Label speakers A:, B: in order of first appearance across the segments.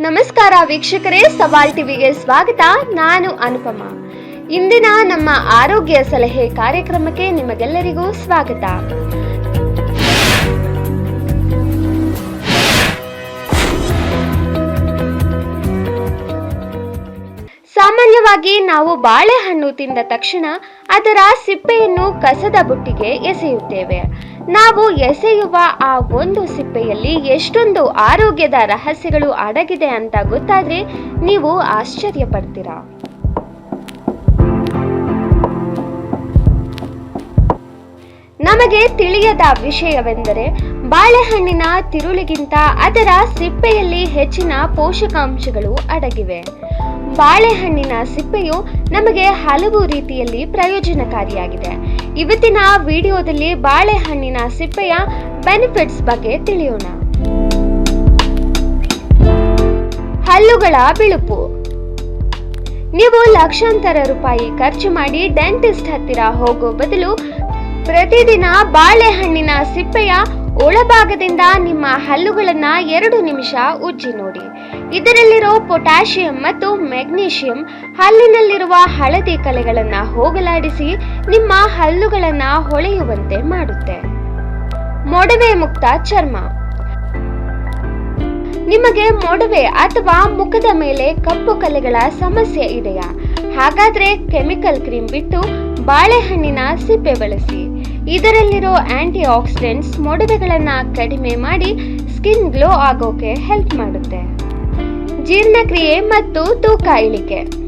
A: ನಮಸ್ಕಾರ ವೀಕ್ಷಕರೇ, ಸವಾಲ್ ಟಿವಿಗೆ ಸ್ವಾಗತ. ನಾನು ಅನುಪಮ. ಇಂದಿನ ನಮ್ಮ ಆರೋಗ್ಯ ಸಲಹೆ ಕಾರ್ಯಕ್ರಮಕ್ಕೆ ನಿಮಗೆಲ್ಲರಿಗೂ ಸ್ವಾಗತ. ಸಾಮಾನ್ಯವಾಗಿ ನಾವು ಬಾಳೆಹಣ್ಣು ತಿಂದ ತಕ್ಷಣ ಅದರ ಸಿಪ್ಪೆಯನ್ನು ಕಸದ ಬುಟ್ಟಿಗೆ ಎಸೆಯುತ್ತೇವೆ. ನಾವು ಎಸೆಯುವ ಆ ಒಂದು ಸಿಪ್ಪೆಯಲ್ಲಿ ಎಷ್ಟೊಂದು ಆರೋಗ್ಯದ ರಹಸ್ಯಗಳು ಅಡಗಿದೆ ಅಂತ ಗೊತ್ತಾದ್ರೆ ನೀವು ಆಶ್ಚರ್ಯ ಪಡ್ತೀರಾ ನಮಗೆ ತಿಳಿಯದ ವಿಷಯವೆಂದರೆ ಬಾಳೆಹಣ್ಣಿನ ತಿರುಳಿಗಿಂತ ಅದರ ಸಿಪ್ಪೆಯಲ್ಲಿ ಹೆಚ್ಚಿನ ಪೋಷಕಾಂಶಗಳು ಅಡಗಿವೆ. ಬಾಳೆಹಣ್ಣಿನ ಸಿಪ್ಪೆಯು ನಮಗೆ ಹಲವು ರೀತಿಯಲ್ಲಿ ಪ್ರಯೋಜನಕಾರಿಯಾಗಿದೆ. ಇವತ್ತಿನ ವಿಡಿಯೋದಲ್ಲಿ ಬಾಳೆಹಣ್ಣಿನ ಸಿಪ್ಪೆಯ ಬೆನಿಫಿಟ್ಸ್ ಬಗ್ಗೆ ತಿಳಿಯೋಣ. ಹಲ್ಲುಗಳ ಬಿಳುಪು. ನೀವು ಲಕ್ಷಾಂತರ ರೂಪಾಯಿ ಖರ್ಚು ಮಾಡಿ ಡೆಂಟಿಸ್ಟ್ ಹತ್ತಿರ ಹೋಗೋ ಬದಲು ಪ್ರತಿದಿನ ಬಾಳೆಹಣ್ಣಿನ ಸಿಪ್ಪೆಯ ಒಳಭಾಗದಿಂದ ನಿಮ್ಮ ಹಲ್ಲುಗಳನ್ನ ಎರಡು ನಿಮಿಷ ಉಜ್ಜಿ ನೋಡಿ. ಇದರಲ್ಲಿರೋ ಪೊಟ್ಯಾಷಿಯಂ ಮತ್ತು ಮೆಗ್ನೀಷಿಯಂ ಹಲ್ಲಿನಲ್ಲಿರುವ ಹಳದಿ ಕಲೆಗಳನ್ನ ಹೋಗಲಾಡಿಸಿ ನಿಮ್ಮ ಹಲ್ಲುಗಳನ್ನ ಹೊಳೆಯುವಂತೆ ಮಾಡುತ್ತೆ. ಮೊಡವೆ ಮುಕ್ತ ಚರ್ಮ. ನಿಮಗೆ ಮೊಡವೆ ಅಥವಾ ಮುಖದ ಮೇಲೆ ಕಪ್ಪು ಕಲೆಗಳ ಸಮಸ್ಯೆ ಇದೆಯಾ? ಹಾಗಾದ್ರೆ ಕೆಮಿಕಲ್ ಕ್ರೀಮ್ ಬಿಟ್ಟು ಬಾಳೆಹಣ್ಣಿನ ಸಿಪ್ಪೆ ಬಳಸಿ. ಇದರಲ್ಲಿರೋ ಆಂಟಿ ಆಕ್ಸಿಡೆಂಟ್ಸ್ ಮೊಡವೆಗಳನ್ನು ಕಡಿಮೆ ಮಾಡಿ ಸ್ಕಿನ್ ಗ್ಲೋ ಆಗೋಕೆ ಹೆಲ್ಪ್ ಮಾಡುತ್ತೆ. ಜೀರ್ಣಕ್ರಿಯೆ ಮತ್ತು ತೂಕ ಇಳಿಕೆ.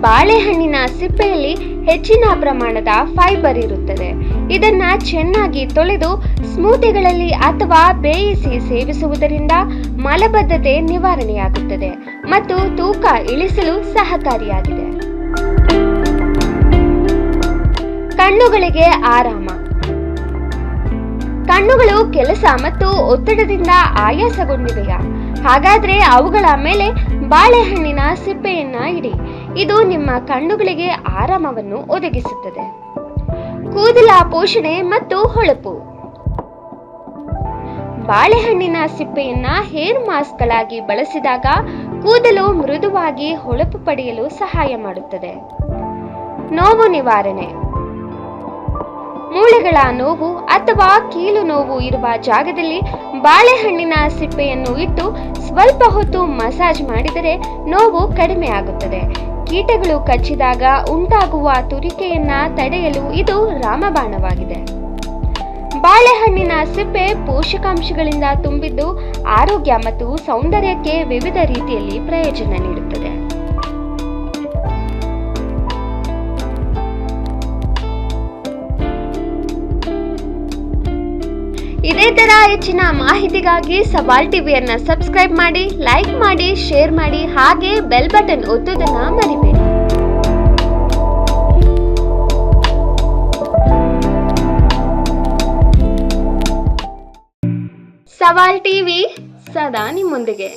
A: ಬಾಳೆಹಣ್ಣಿನ ಸಿಪ್ಪೆಯಲ್ಲಿ ಹೆಚ್ಚಿನ ಪ್ರಮಾಣದ ಫೈಬರ್ ಇರುತ್ತದೆ. ಇದನ್ನ ಚೆನ್ನಾಗಿ ತೊಳೆದು ಸ್ಮೂತಿಗಳಲ್ಲಿ ಅಥವಾ ಬೇಯಿಸಿ ಸೇವಿಸುವುದರಿಂದ ಮಲಬದ್ಧತೆ ನಿವಾರಣೆಯಾಗುತ್ತದೆ ಮತ್ತು ತೂಕ ಇಳಿಸಲು ಸಹಕಾರಿಯಾಗಿದೆ. ಕಣ್ಣುಗಳಿಗೆ ಆರಾಮ. ಕಣ್ಣುಗಳು ಕೆಲಸ ಮತ್ತು ಒತ್ತಡದಿಂದ ಆಯಾಸಗೊಂಡಿವೆಯಾ? ಹಾಗಾದ್ರೆ ಅವುಗಳ ಮೇಲೆ ಬಾಳೆಹಣ್ಣಿನ ಸಿಪ್ಪೆಯನ್ನ ಇಡಿ. ಇದು ನಿಮ್ಮ ಕಣ್ಣುಗಳಿಗೆ ಆರಾಮವನ್ನು ಒದಗಿಸುತ್ತದೆ. ಕೂದಲ ಪೋಷಣೆ ಮತ್ತು ಹೊಳಪು. ಬಾಳೆಹಣ್ಣಿನ ಸಿಪ್ಪೆಯನ್ನ ಹೇರ್ ಮಾಸ್ಕ್ಗಳಾಗಿ ಬಳಸಿದಾಗ ಕೂದಲು ಮೃದುವಾಗಿ ಹೊಳಪು ಪಡೆಯಲು ಸಹಾಯ ಮಾಡುತ್ತದೆ. ನೋವು ನಿವಾರಣೆ. ಮೂಳೆಗಳ ನೋವು ಅಥವಾ ಕೀಲು ನೋವು ಇರುವ ಜಾಗದಲ್ಲಿ ಬಾಳೆಹಣ್ಣಿನ ಸಿಪ್ಪೆಯನ್ನು ಇಟ್ಟು ಸ್ವಲ್ಪ ಹೊತ್ತು ಮಸಾಜ್ ಮಾಡಿದರೆ ನೋವು ಕಡಿಮೆ ಆಗುತ್ತದೆ. ಕೀಟಗಳು ಕಚ್ಚಿದಾಗ ಉಂಟಾಗುವ ತುರಿಕೆಯನ್ನ ತಡೆಯಲು ಇದು ರಾಮಬಾಣವಾಗಿದೆ. ಬಾಳೆಹಣ್ಣಿನ ಸಿಪ್ಪೆ ಪೋಷಕಾಂಶಗಳಿಂದ ತುಂಬಿದ್ದು ಆರೋಗ್ಯ ಮತ್ತು ಸೌಂದರ್ಯಕ್ಕೆ ವಿವಿಧ ರೀತಿಯಲ್ಲಿ ಪ್ರಯೋಜನ ನೀಡುತ್ತದೆ. ಇದೇ ತರ ಹೆಚ್ಚಿನ ಮಾಹಿತಿಗಾಗಿ ಸವಾಲ್ ಟಿವಿಯನ್ನ ಸಬ್ಸ್ಕ್ರೈಬ್ ಮಾಡಿ, ಲೈಕ್ ಮಾಡಿ, ಶೇರ್ ಮಾಡಿ, ಹಾಗೆ ಬೆಲ್ ಬಟನ್ ಒತ್ತುವುದನ್ನ ಮರಿಬೇಡಿ. ಸವಾಲ್ ಟಿವಿ ಸದಾ ನಿಮ್ಮೊಂದಿಗೆ.